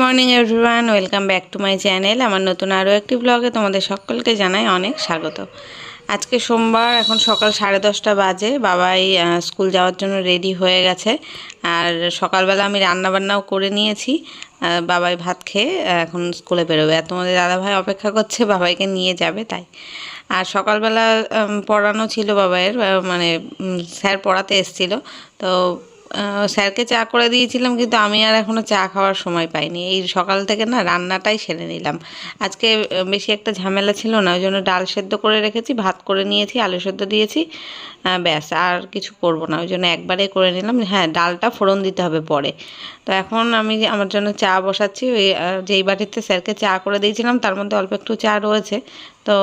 Morning, everyone. Welcome back to my channel. আমার নতুন আরও একটি ব্লগে তোমাদের সকলকে জানাই অনেক স্বাগত। আজকে সোমবার, এখন সকাল সাড়ে দশটা বাজে। বাবাই স্কুল যাওয়ার জন্য রেডি হয়ে গেছে। আর সকালবেলা আমি রান্নাবান্নাও করে নিয়েছি। বাবাই ভাত খেয়ে এখন স্কুলে বেরোবে। আর তোমাদের দাদাভাই অপেক্ষা করছে, বাবাইকে নিয়ে যাবে, তাই। আর সকালবেলা পড়ানো ছিল বাবাইয়ের মানে স্যার পড়াতে এসেছিল। তো স্যারকে চা করে দিয়েছিলাম, কিন্তু আমি আর এখনও চা খাওয়ার সময় পাইনি। এই সকাল থেকে না রান্নাটাই সেরে নিলাম। আজকে বেশি একটা ঝামেলা ছিল না, ওই জন্য ডাল সেদ্ধ করে রেখেছি, ভাত করে নিয়েছি, আলু সেদ্ধ দিয়েছি ব্যাস, আর কিছু করব না। ওই জন্য একবারে করে নিলাম। হ্যাঁ ডালটা ফোড়ন দিতে হবে পরে। তো এখন আমি আমার জন্য চা বসাচ্ছি। ওই যেই বাটিতে স্যারকে চা করে দিয়েছিলাম, তার মধ্যে অল্প একটু চা রয়েছে। তো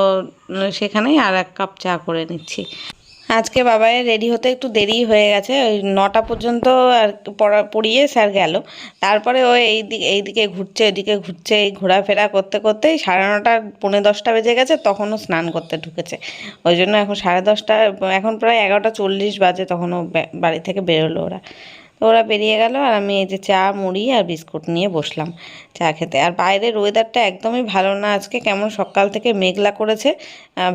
সেখানেই আর এক কাপ চা করে নিচ্ছি। আজকে বাবাই রেডি হতে একটু দেরি হয়ে গেছে, ওই নটা পর্যন্ত আর পড়া, পড়িয়ে স্যার গেল। তারপরে ও এই দিকে এইদিকে ঘুরছে ওইদিকে ঘুরছে, এই ঘোরাফেরা করতে করতে সাড়ে নটা, পৌনে দশটা বেজে গেছে, তখনও স্নান করতে ঢুকেছে। ওই জন্য এখন সাড়ে দশটা, এখন প্রায় এগারোটা চল্লিশ বাজে, তখনও বাড়ি থেকে বেরোলো ওরা। তো ওরা বেরিয়ে গেল আর আমি এই যে চা, মুড়ি আর বিস্কুট নিয়ে বসলাম চা খেতে। আর বাইরের ওয়েদারটা একদমই ভালো না আজকে, কেমন সকাল থেকে মেঘলা করেছে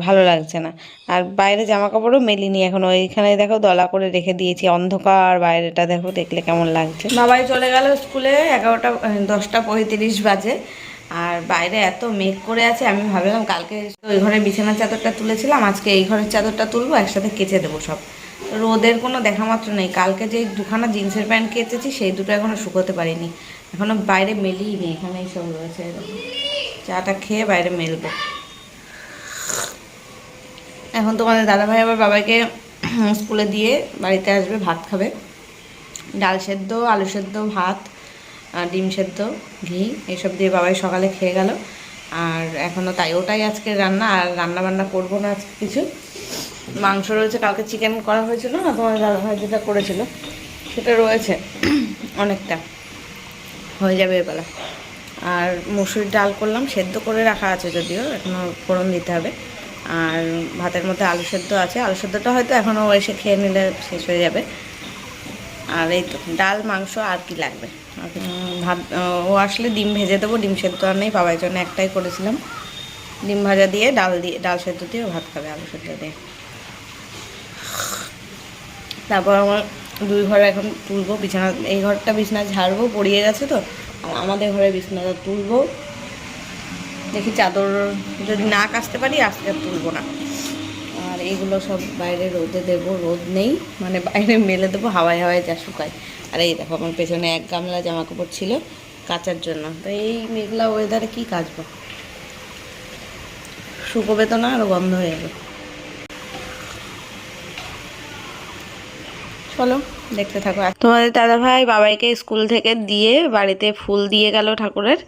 ভালো লাগছে না। আর বাইরে জামা কাপড়ও মেলিনি এখন ওইখানে দেখো দলা করে রেখে দিয়েছি, অন্ধকার বাইরেটা দেখো, দেখলে কেমন লাগছে। বাবাই চলে গেল স্কুলে, এগারোটা দশটা পঁয়ত্রিশ বাজে। আর বাইরে এত মেঘ করে আছে, আমি ভাবলাম কালকে ওই ঘরে বিছানার চাদরটা তুলেছিলাম, আজকে এই ঘরের চাদরটা তুলবো, একসাথে কেচে দেবো সব। রোদের কোনো দেখা মাত্র নেই। কালকে যে দুখানা জিন্সের প্যান্ট কেচেছি, সেই দুটো এখনও শুকোতে পারিনি। এখনও বাইরে মেলিই নেই, এখানে সব রয়েছে। চাটা খেয়ে বাইরে মেলবো। এখন তোমাদের দাদাভাই আবার বাবাকে স্কুলে দিয়ে বাড়িতে আসবে, ভাত খাবে। ডাল সেদ্ধ, আলু সেদ্ধ, ভাত ডিম সেদ্ধ, ঘি, এসব দিয়ে বাবাই সকালে খেয়ে গেল। আর এখনও তাই, ওটাই আজকে রান্না, আর রান্না বান্না করব না আজকে কিছু। মাংস রয়েছে, কালকে চিকেন করা হয়েছিল না, তোমার দাদাভাই যেটা করেছিল, সেটা রয়েছে, অনেকটা। হয়ে যাবে এবেলা আর মুসুরির ডাল করলাম, সেদ্ধ করে রাখা আছে যদিও এখনও ফোড়ন দিতে হবে। আর ভাতের মধ্যে আলু সেদ্ধ আছে, আলু সেদ্ধটা হয়তো এখনও এসে খেয়ে নিলে শেষ হয়ে যাবে। আর এই তো, ডাল, মাংস আর কি লাগবে? ভাত, ও আসলে ডিম ভেজে দেবো, ডিম সেদ্ধ আর নেই বাবার জন্য একটাই করেছিলাম। ডিম ভাজা দিয়ে, ডাল দিয়ে, ডাল সেদ্ধ দিয়ে ভাত খাবে, আলু সেদ্ধ দিয়ে। তারপর আমার দুই ঘরে এখন তুলবো, বিছানা, এই ঘরটা বিছানা ঝাড়বো, পড়িয়ে গেছে তো আমাদের ঘরে বিছানাটা তুলবো। দেখি চাদর যদি না কাচতে পারি, আজকে তুলবো না। আর এইগুলো সব বাইরে রোদে দেবো, রোদ নেই মানে বাইরে মেলে দেবো, হাওয়ায় হাওয়ায় যা শুকায়। আর এই দেখো, আমার পেছনে এক গামলা জামা কাপড় ছিল কাচার জন্য। তো এই মেঘলা ওয়েদারে কি কাচবো? শুকোবে তো না আরও গন্ধ হয়ে যাবে। চলো। দেখতে থাকো। তোমাদের দাদা ভাই বাবাইকে স্কুল থেকে দিয়ে বাড়িতে ফুল দিয়ে গেল ঠাকুরের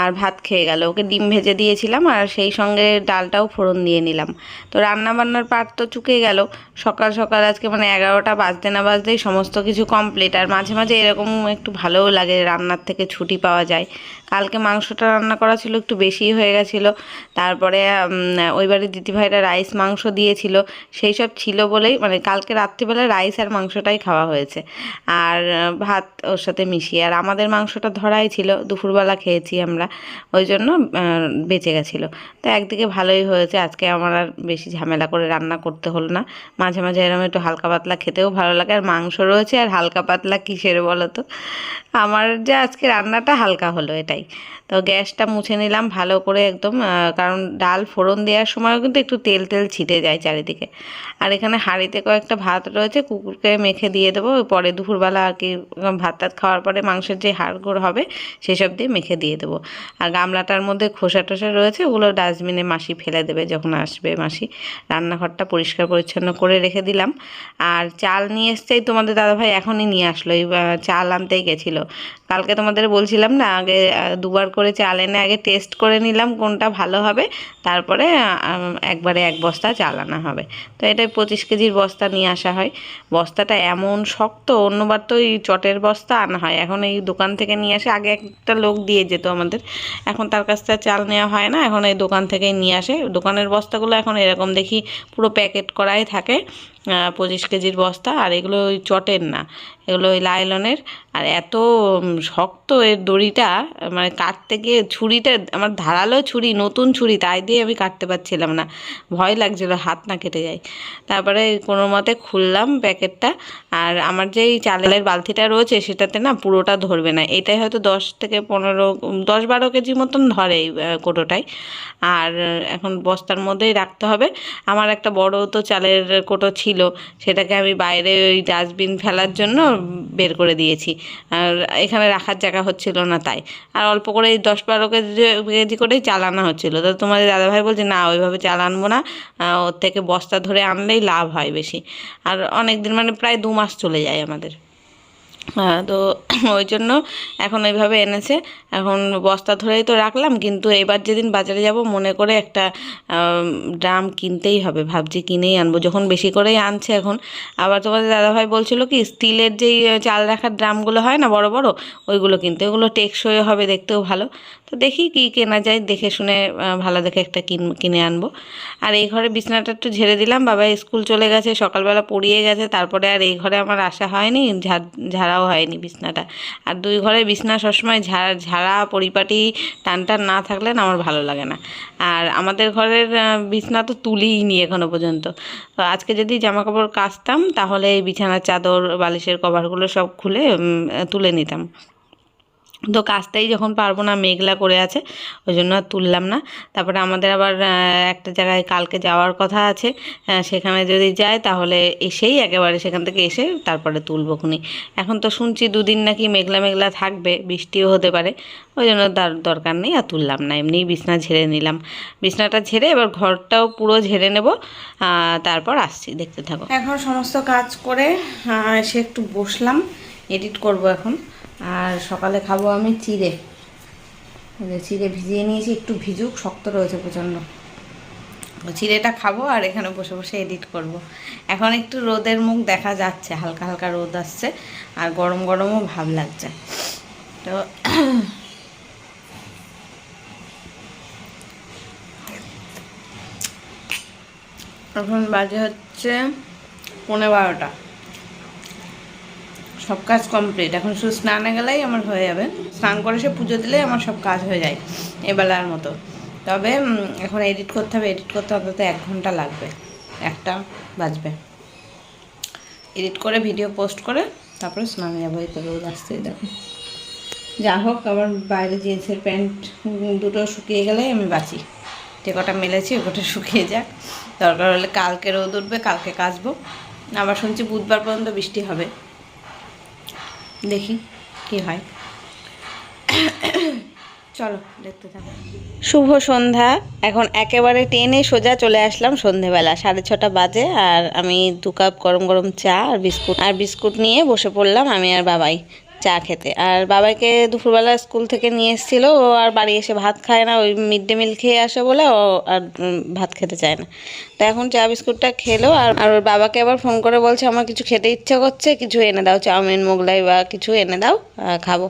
আর ভাত খেয়ে গেল। ওকে ডিম ভেজে দিয়েছিলাম আর সেই সঙ্গে ডালটাও ফোড়ন দিয়ে নিলাম। তো রান্না বান্নার পার্ট তো চুকে গেল। সকাল সকাল আজকে মানে এগারোটা বাজতে না বাজতেই সমস্ত কিছু কমপ্লিট আর মাঝে মাঝে এরকম একটু ভালোও লাগে রান্নার থেকে ছুটি পাওয়া যায়। কালকে মাংসটা রান্না করা ছিল একটু বেশি হয়ে গেছিল। তারপরে ওই বাড়ির দিদিভাইরা রাইস মাংস দিয়েছিল। সেই সব ছিল বলেই মানে কালকে রাত্রিবেলা রাইস আর মাংসটাই খাওয়া হয়েছে। আর ভাত ওর সাথে মিশিয়ে, আর আমাদের মাংসটা ধরাই ছিল, দুপুরবেলা খেয়েছি আমরা, ওই জন্য বেঁচে গেছিল। তো একদিকে ভালোই হয়েছে, আজকে আমার আর বেশি ঝামেলা করে রান্না করতে হলো না। মাঝে মাঝে এরকম একটু হালকা পাতলা খেতেও ভালো লাগে, আর মাংস রয়েছে, আর হালকা পাতলা কিসের বলো তো? আমার যে আজকে রান্নাটা হালকা হলো এটাই। তো গ্যাসটা মুছে নিলাম, ভালো করে একদম কারণ ডাল ফোড়ন দেওয়ার সময়ও কিন্তু একটু তেল তেল ছিটে যায় চারিদিকে। আর এখানে হাঁড়িতে কয়েকটা ভাত রয়েছে, কুকুরকে মেখে দিয়ে দেবো পরে দুপুরবেলা আর কি ভাত টাত খাওয়ার পরে মাংসের যে হাড়গোড় হবে সেসব দিয়ে মেখে দিয়ে দেবো। আর গামলাটার মধ্যে খোসা টোসা রয়েছে, ওগুলো ডাস্টবিনে মাসি ফেলে দেবে যখন আসবে মাসি। রান্নাঘরটা পরিষ্কার পরিচ্ছন্ন করে রেখে দিলাম। আর চাল নিয়ে এসছেই তোমাদের দাদাভাই এখনই নিয়ে আসলো, এই চাল আনতেই গেছিল। কালকে তোমাদের বলছিলাম না, আগে দুবার করে চাল এনে আগে টেস্ট করে নিলাম কোনটা ভালো হবে, তারপরে একবারে এক বস্তা চাল আনা হবে। তো এটাই পঁচিশ কেজির বস্তা নিয়ে আসা হয়। বস্তাটা এমন শক্ত, অন্যবার তো এই চটের বস্তা আনা হয়। এখন এই দোকান থেকে নিয়ে আসে, আগে একটা লোক দিয়ে যেত আমাদের। এখন তার কাছ থেকে চাল নেওয়া হয় না, এখন এই দোকান থেকেই নিয়ে আসে। দোকানের বস্তাগুলো এখন এরকম দেখি পুরো প্যাকেট করাই থাকে। পঁচিশ কেজির বস্তা আর এগুলো ওই চটের না। এগুলো ওই লাইলনের। আর এত শক্ত এর দড়িটা মানে কাটতে গিয়ে ছুরিটা আমার ধারালো ছুরি নতুন ছুরি তাই দিয়ে আমি কাটতে পারছিলাম না। ভয় লাগছিল হাত না কেটে যায়। তারপরে কোনো মতে খুললাম প্যাকেটটা আর আমার যেই চালের বালতিটা রয়েছে সেটাতে না পুরোটা ধরবে না। এটাই হয়তো দশ থেকে পনেরো দশ বারো কেজি মতন ধরে এই আহ, কোটোটায় আর এখন বস্তার মধ্যেই রাখতে হবে। আমার একটা বড় তো চালের কোটো ছিল সেটাকে আমি বাইরে ওই ডাস্টবিন ফেলার জন্য বের করে দিয়েছি। আর এখানে রাখার জায়গা হচ্ছিল না তাই। আর অল্প করে এই দশ বারো কেজি কেজি করেই চালানো হচ্ছিল। তো তোমাদের দাদাভাই বলছে, না, ওইভাবে চালানবো না। ওর থেকে বস্তা ধরে আনলেই লাভ হয় বেশি। আর অনেক দিন মানে প্রায় দু মাস চলে যায় আমাদের। তো ওই জন্য এখন ওইভাবে এনেছে। এখন বস্তা ধরেই তো রাখলাম, কিন্তু এবার যেদিন বাজারে যাব, মনে করে একটা ড্রাম কিনতেই হবে। ভাবছি কিনেই আনব, যখন বেশি করেই আনছে এখন। আবার তোমাদের দাদাভাই বলছিল কি, স্টিলের যেই চাল রাখার ড্রামগুলো হয় না, বড় বড়, ওইগুলো কিনতে। ওগুলো টেকসই হবে, দেখতেও ভালো। তো দেখি কি কেনা যায়, দেখে শুনে ভালো দেখে একটা কিন, কিনে আনব। আর এই ঘরে বিছানাটা একটু ঝেড়ে দিলাম, বাবা স্কুল চলে গেছে, সকালবেলা পড়িয়ে গেছে, তারপরে আর এই ঘরে আমার আসা হয়নি ঝাড় ঝাড়াও হয়নি বিছনাটা। আর দুই ঘরে বিছনা সবসময় ঝাড়া ঝাড়া, পরিপাটি টানটান টান না থাকলে না আমার ভালো লাগে না। আর আমাদের ঘরের বিছনা তো তুলিই নি এখনও পর্যন্ত। তো আজকে যদি জামা কাপড় কাচতাম তাহলে এই বিছানার চাদর, বালিশের কভারগুলো সব খুলে তুলে নিতাম। তো কাজটাই যখন পারব না, মেঘলা করে আছে ওই জন্য আর তুললাম না। তারপরে আমাদের আবার একটা জায়গায় কালকে যাওয়ার কথা আছে সেখানে যদি যায় তাহলে এসেই একেবারে সেখান থেকে এসে তারপরে তুলবো খুনি। এখন তো শুনছি দুদিন নাকি মেঘলা মেঘলা থাকবে, বৃষ্টিও হতে পারে ওই জন্য তার দরকার নেই, আর তুললাম না, এমনি বিছনা ঝেড়ে নিলাম। বিছনাটা ঝেড়ে এবার ঘরটাও পুরো ঝেড়ে নেব তারপর আসছি, দেখতে থাকো। এখন সমস্ত কাজ করে এসে একটু বসলাম, এডিট করব এখন। আর সকালে খাব আমি চিড়ে। চিড়ে ভিজিয়ে নিয়েছি, একটু ভিজুক, শক্ত রয়েছে প্রচণ্ড। চিড়েটা খাব আর এখানে বসে বসে এডিট করব। এখন একটু রোদের মুখ দেখা যাচ্ছে, হালকা হালকা রোদ আসছে আর গরম গরমও ভাব লাগছে। তো এখন বাজে হচ্ছে পনেরো বারোটা। সব কাজ কমপ্লিট এখন শুধু স্নানে গেলেই আমার হয়ে যাবে। স্নান করে সে পুজো দিলেই আমার সব কাজ হয়ে যায়, এবেলার মতো। তবে এখন এডিট করতে হবে এডিট করতে অন্তত এক ঘণ্টা লাগবে। একটা বাজবে। এডিট করে ভিডিও পোস্ট করে তারপরে স্নানে যাব। এই তো রোদ আসতেই দেখো। যা হোক, আবার বাইরে জিন্সের প্যান্ট দুটো শুকিয়ে গেলেই আমি বাঁচি। যে কটা মেলেছি, ও কটা শুকিয়ে যাক। দরকার হলে কালকে রোদ উঠবে, কালকে কাচবো। আবার শুনছি বুধবার পর্যন্ত বৃষ্টি হবে। দেখি কি হয়। চলো, দেখতে থাকো। শুভ সন্ধ্যা। এখন একেবারে টেনে সোজা চলে আসলাম সন্ধেবেলা, সাড়ে ছটা বাজে, আর আমি দু কাপ গরম গরম চা আর বিস্কুট। আর বিস্কুট নিয়ে বসে পড়লাম আমি আর বাবাই। চা খেতে। আর বাবাকে দুপুরবেলা স্কুল থেকে নিয়ে এসেছিল, ও আর বাড়ি এসে ভাত খায় না, ওই মিড ডে মিল খেয়ে আসে বলে ও আর ভাত খেতে চায় না। তো এখন চা বিস্কুটটা খেলো আর আর ওর বাবাকে আবার ফোন করে বলছে, আমার কিছু খেতে ইচ্ছে করছে, কিছু এনে দাও, চাউমিন, মোগলাই বা কিছু এনে দাও খাব।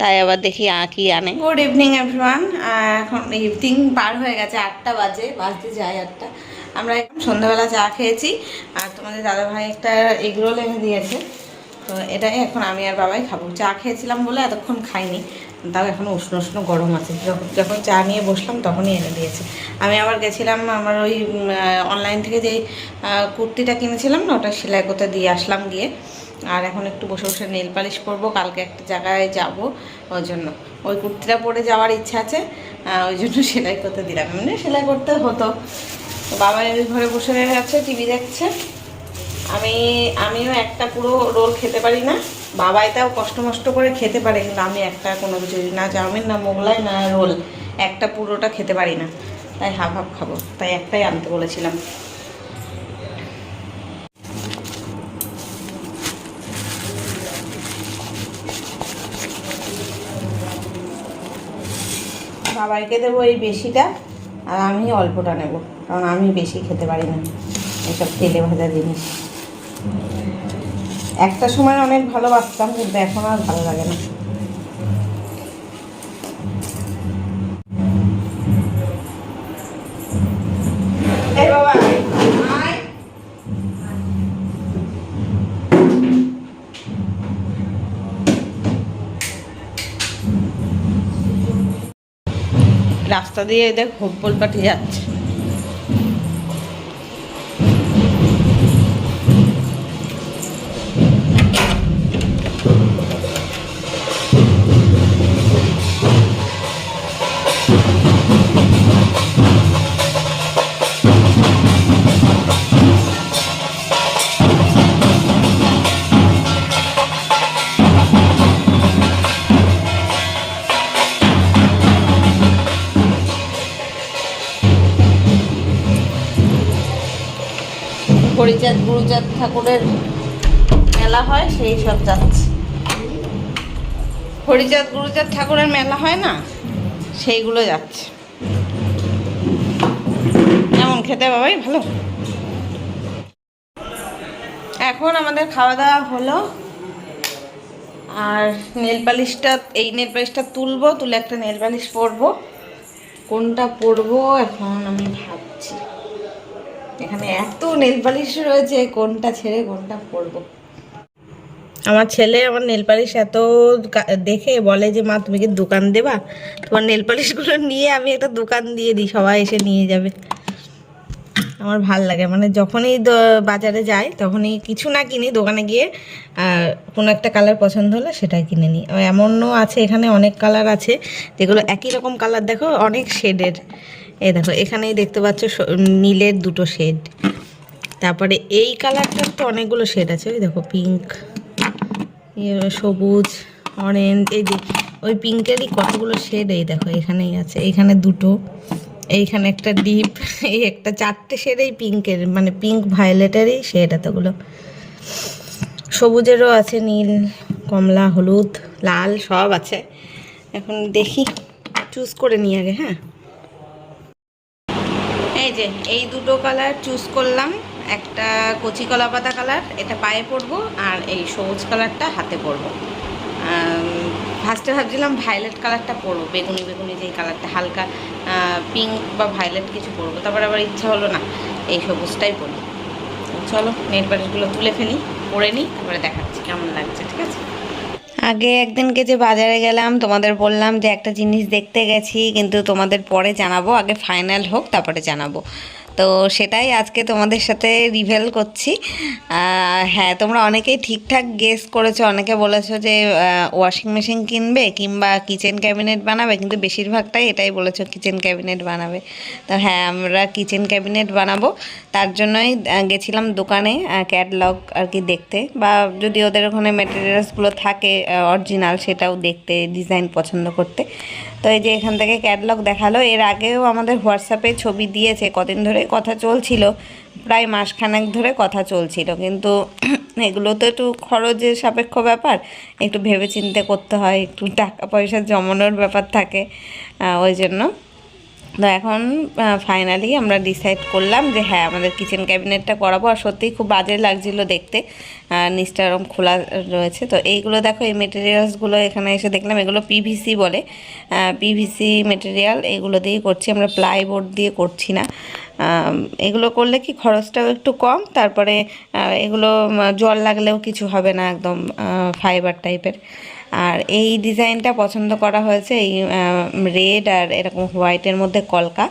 তাই আবার দেখি কি আনে। গুড ইভিনিং এভরিওয়ান এখন ইভিনিং পার হয়ে গেছে আটটা বাজে, বাজতে যায় আটটা। আমরা এখন সন্ধ্যাবেলা চা খেয়েছি, আর তোমাদের দাদাভাই একটা এগরোল এনে দিয়েছে। তো এটাই এখন আমি আর বাবাই খাব। চা খেয়েছিলাম বলে এতক্ষণ খাইনি। তাও এখন উষ্ণ উষ্ণ গরম আছে। যখন যখন চা নিয়ে বসলাম তখনই এনে দিয়েছে। আমি আবার গেছিলাম আমার ওই অনলাইন থেকে যেই কুর্তিটা কিনেছিলাম না, ওটা সেলাই করতে দিয়ে আসলাম গিয়ে। আর এখন একটু বসে বসে নেল পালিশ করব, কালকে একটা জায়গায় যাব ওই জন্য। ওই কুর্তিটা পরে যাওয়ার ইচ্ছা আছে ওই জন্য সেলাই করতে দিলাম। এমনি সেলাই করতে হতো। বাবা ঘরে বসে আছে, টিভি দেখছে। আমি, আমিও একটা পুরো রোল খেতে পারি না। বাবাই তাও কষ্ট মষ্ট করে খেতে পারে, কিন্তু আমি একটা কোনো কিছু না। চাউমিন, না মোগলাই, না রোল, একটা পুরোটা খেতে পারি না। তাই হাফ হাফ খাব। তাই একটাই আনতে বলেছিলাম। বাবাইকে দেবো এই বেশিটা, আর আমি অল্পটা নেব, কারণ আমি বেশি খেতে পারি না। এসব তেলে ভাজা জিনিস। একটা সময় অনেক ভালোবাসতাম, কিন্তু এখন আর ভালো লাগে না। রাস্তা দিয়ে দেখ হোব্বল পাঠিয়ে যাচ্ছে। হরিচাঁদ গুরুচাঁদ ঠাকুরের মেলা হয়, সেই সব যাচ্ছে। হরিচাঁদ গুরুচাঁদ ঠাকুরের মেলা হয় না? সেইগুলো যাচ্ছে। কেমন খেতে বাবাই, ভালো? এখন আমাদের খাওয়া দাওয়া হলো। আর নেল পালিশটা, এই নেল পালিশটা তুলবো, তুলে একটা নেল পালিশ পরবো। কোনটা পরবো, এখন আমি ভাবছি। এখানে এত নেল পালিশ রয়েছে, কোনটা ছেড়ে কোনটা পরবো। আমার ছেলে আমার নেল পালিশ এত দেখে বলে যে, মা, তুমি কি দোকান দেবা? তোমার নেল পালিশগুলো নিয়ে আমি একটা দোকান দিয়ে দিই, সবাই এসে নিয়ে যাবে। আমার ভালো লাগে মানে যখনই বাজারে যাই, তখনই কিছু না কিনি, দোকানে গিয়ে কোনো একটা কালার পছন্দ হলে সেটাই কিনে নিই। এমনও আছে, এখানে অনেক কালার আছে, যেগুলো একই রকম কালার, দেখো, অনেক শেডের দেখো, এখানেই দেখতে পাচ্ছ নীলের দুটো শেড তারপরে এই কালারটার তো অনেকগুলো শেড আছে, ওই দেখো পিঙ্ক সবুজ অরেঞ্জ এই যে, ওই পিঙ্কেরই কতগুলো শেড এই দেখো, এখানেই আছে। এইখানে দুটো, এইখানে একটা ডিপ এই একটা চারটে শেড এই পিঙ্কের মানে পিঙ্ক ভায়োলেটেরই শেড এতগুলো। সবুজেরও আছে নীল, কমলা, হলুদ, লাল, সব আছে। এখন দেখি চুজ করে নিই আগে হ্যাঁ? এই যে, এই দুটো কালার চুজ করলাম। একটা কচি কলা পাতা কালার এটা পায়ে পরবো, আর এই সবুজ কালারটা হাতে পরবো। ফার্স্টে ভাবছিলাম ভায়োলেট কালারটা পরবো, বেগুনি বেগুনি যেই কালারটা হালকা পিঙ্ক বা ভায়োলেট কিছু পরবো। তারপর আবার ইচ্ছা হলো না, এই সবুজটাই পরবো চলো, নেট পালিশগুলো তুলে ফেলি, পরে নিই, তারপরে দেখাচ্ছি, কেমন লাগছে, ঠিক আছে? আগে একদিনকে যে বাজারে গেলাম, তোমাদের বললাম যে একটা জিনিস দেখতে গেছি, কিন্তু তোমাদের পরে জানাব, আগে ফাইনাল হোক, তারপরে জানাব। তো সেটাই আজকে তোমাদের সাথে রিভেল করছি। হ্যাঁ তোমরা অনেকেই ঠিকঠাক গেস করেছ। অনেকে বলেছ যে ওয়াশিং মেশিন কিনবে কিংবা কিচেন ক্যাবিনেট বানাবে, কিন্তু বেশিরভাগটাই এটাই বলেছ কিচেন ক্যাবিনেট বানাবে। তো হ্যাঁ আমরা কিচেন ক্যাবিনেট বানাবো। তার জন্যই গেছিলাম দোকানে ক্যাটলগ আর কি দেখতে। বা যদি ওদের ওখানে মেটেরিয়ালসগুলো থাকে অরিজিনাল সেটাও দেখতে ডিজাইন পছন্দ করতে। তো এই যে এখান থেকে ক্যাটলগ দেখাল। এর আগেও আমাদের হোয়াটসঅ্যাপে ছবি দিয়েছে, কদিন ধরে কথা চলছিল, প্রায় মাসখানেক ধরে কথা চলছিল। কিন্তু এগুলো তো একটু খরচের সাপেক্ষ ব্যাপার, একটু ভেবে চিন্তে করতে হয়, একটু টাকা পয়সা জমানোর ব্যাপার থাকে ওই জন্য। তো এখন ফাইনালি আমরা ডিসাইড করলাম যে হ্যাঁ আমাদের কিচেন ক্যাবিনেটটা করাবো। আর সত্যিই খুব বাজে লাগছিল দেখতে। নিচটা এরকম খোলা রয়েছে। তো এইগুলো দেখো, এই মেটেরিয়ালসগুলো এখানে এসে দেখলাম, এগুলো পিভিসি বলে। পিভিসি মেটেরিয়াল এগুলো দিয়েই করছি, আমরা প্লাইবোর্ড দিয়ে করছি না। এগুলো করলে কি খরচটাও একটু কম, তারপরে এগুলো জল লাগলেও কিছু হবে না একদম ফাইবার টাইপের আর এই ডিজাইনটা পছন্দ করা হয়েছে এই রেড আর এরকম হোয়াইটের মধ্যে কলকা।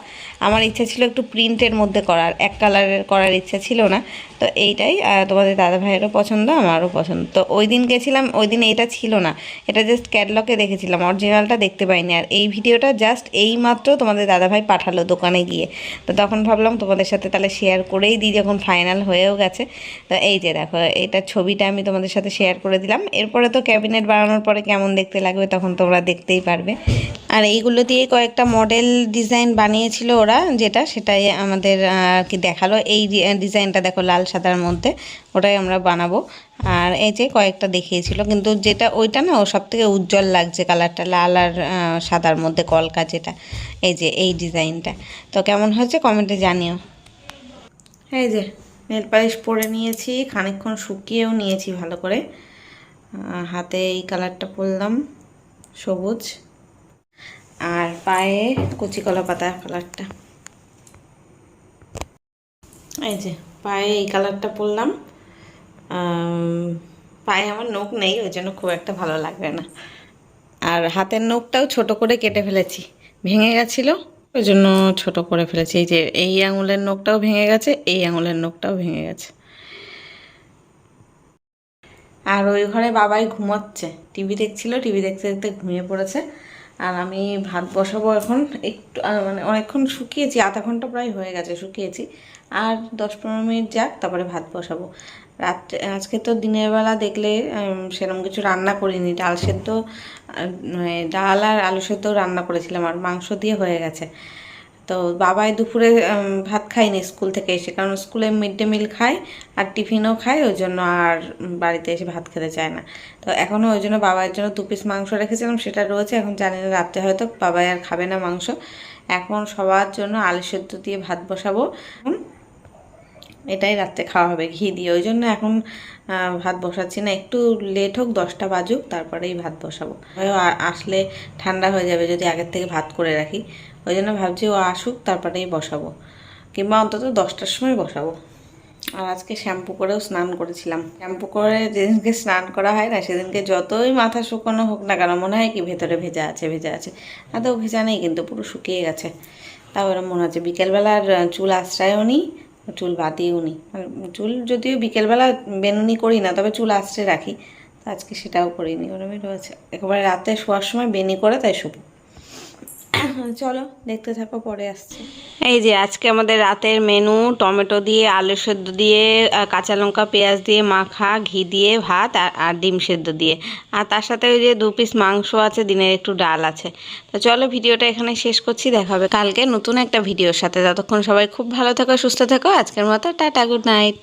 আমার ইচ্ছা ছিল একটু প্রিন্টের মধ্যে করার, এক কালারের করার ইচ্ছা ছিল না। তো এইটাই তোমাদের দাদা ভাইয়েরও পছন্দ, আমারও পছন্দ। তো ওই দিন গেছিলাম, ওই দিন এটা ছিল না। এটা জাস্ট ক্যাটলকে দেখেছিলাম অরিজিনালটা দেখতে পাইনি। আর এই ভিডিওটা জাস্ট এই মাত্র তোমাদের দাদা ভাই পাঠালো দোকানে গিয়ে। তো তখন ভাবলাম তোমাদের সাথে তাহলে শেয়ার করেই দিই, যখন ফাইনাল হয়েও গেছে। তো এই যে দেখো এইটার ছবিটা আমি তোমাদের সাথে শেয়ার করে দিলাম। এরপরে তো ক্যাবিনেট বানানোর পরে কেমন দেখতে লাগবে তখন তোমরা দেখতেই পারবে। আর এইগুলো দিয়ে কয়েকটা মডেল ডিজাইন বানিয়েছিল ওরা, যেটা সেটাই আমাদের আর কি দেখাল। এই ডিজাইনটা দেখো লাল সাদার মধ্যে, ওটাই আমরা বানাবো। আর এই যে কয়েকটা দেখিয়েছিল, কিন্তু যেটা ওইটা না, ও সব থেকে উজ্জ্বল লাগছে কালারটা লাল আর সাদার মধ্যে কলকা যেটা, এই যে, এই ডিজাইনটা তো কেমন হয়েছে কমেন্টে জানিও। এই যে নেল পালিশ পরে নিয়েছি, খানিকক্ষণ শুকিয়েও নিয়েছি ভালো করে। হাতে এই কালারটা পরলাম, সবুজ। আর পায়ে কচি কলা পাতা কালারটা। এই যে, পায়ে এই কালারটা পরলাম। পায়ে আমার নখ নেই, ওই জন্য খুব একটা ভালো লাগবে না। আর হাতের নখটাও ছোট করে কেটে ফেলেছি। ভেঙে গেছিল, ওই জন্য ছোট করে ফেলেছি। এই যে, এই আঙুলের নখটাও ভেঙে গেছে, এই আঙুলের নখটাও ভেঙে গেছে। আর ওই ঘরে বাবাই ঘুমাচ্ছে। টিভি দেখছিল, টিভি দেখতে দেখতে ঘুমিয়ে পড়েছে। আর আমি ভাত বসাবো এখন। একটু মানে অনেকক্ষণ শুকিয়েছি, আধা ঘণ্টা প্রায় হয়ে গেছে শুকিয়েছি। আর দশ পনেরো মিনিট যাক, তারপরে ভাত বসাবো। রাত্রে, আজকে তো দিনের বেলা দেখলে সেরকম কিছু রান্না করিনি। ডাল সেদ্ধ মানে ডাল আর আলু সেদ্ধ রান্না করেছিলাম, আর মাংস দিয়ে হয়ে গেছে। তো বাবাই দুপুরে ভাত খায়নি স্কুল থেকে এসে, কারণ স্কুলে মিড ডে মিল খায় আর টিফিনও খায়, ওই জন্য আর বাড়িতে এসে ভাত খেতে চায় না। তো এখনও ওই জন্য বাবার জন্য দু পিস মাংস রেখেছিলাম, সেটা রয়েছে, এখন জানি না, রাত্রে হয়তো বাবাই আর খাবে না মাংস। এখন সবার জন্য আলু সেদ্ধ দিয়ে ভাত বসাবো। এটাই রাত্রে খাওয়া হবে, ঘি দিয়ে। ওই জন্য এখন ভাত বসাচ্ছি না, একটু লেট হোক, দশটা বাজুক, তারপরেই ভাত বসাবো। আসলে ঠান্ডা হয়ে যাবে যদি আগের থেকে ভাত করে রাখি। ওই জন্য ভাবছি ও আসুক, তারপরেই বসাবো। কিংবা অন্তত দশটার সময় বসাবো। আর আজকে শ্যাম্পু করেও স্নান করেছিলাম। শ্যাম্পু করে যেদিনকে স্নান করা হয় না, সেদিনকে যতই মাথা শুকনো হোক না কেন, মনে হয় কি ভেতরে ভেজা আছে ভেজা আছে। আদৌ ভেজা নেই কিন্তু, পুরো শুকিয়ে গেছে। তাও এরকম মনে হচ্ছে বিকেলবেলার চুল আশ্রয়ও নিই, চুল বাদিয়েও নিই। চুল যদিও বিকেলবেলা বেনুনি করি না, তবে চুল আশ্রে রাখি। তো আজকে সেটাও করিনি। ওরমই রয়েছে। একেবারে রাতে শোয়ার সময় বেনি করে তাই শুভ চলো, দেখতে থাকো, পরে আসছে। এই যে আজকে আমাদের রাতের মেনু টমেটো দিয়ে, আলু সেদ্ধ দিয়ে কাঁচা লঙ্কা, পেঁয়াজ দিয়ে, মাখা, ঘি দিয়ে, ভাত আর ডিম সেদ্ধ দিয়ে। আর তার সাথে ওই যে দু পিস মাংস আছে, দিনের একটু ডাল আছে। তো চলো ভিডিওটা এখানে শেষ করছি, দেখা হবে কালকে নতুন একটা ভিডিওর সাথে। ততক্ষণ সবাই খুব ভালো থেকো, সুস্থ থেকো। আজকের মতো টাটা গুড নাইট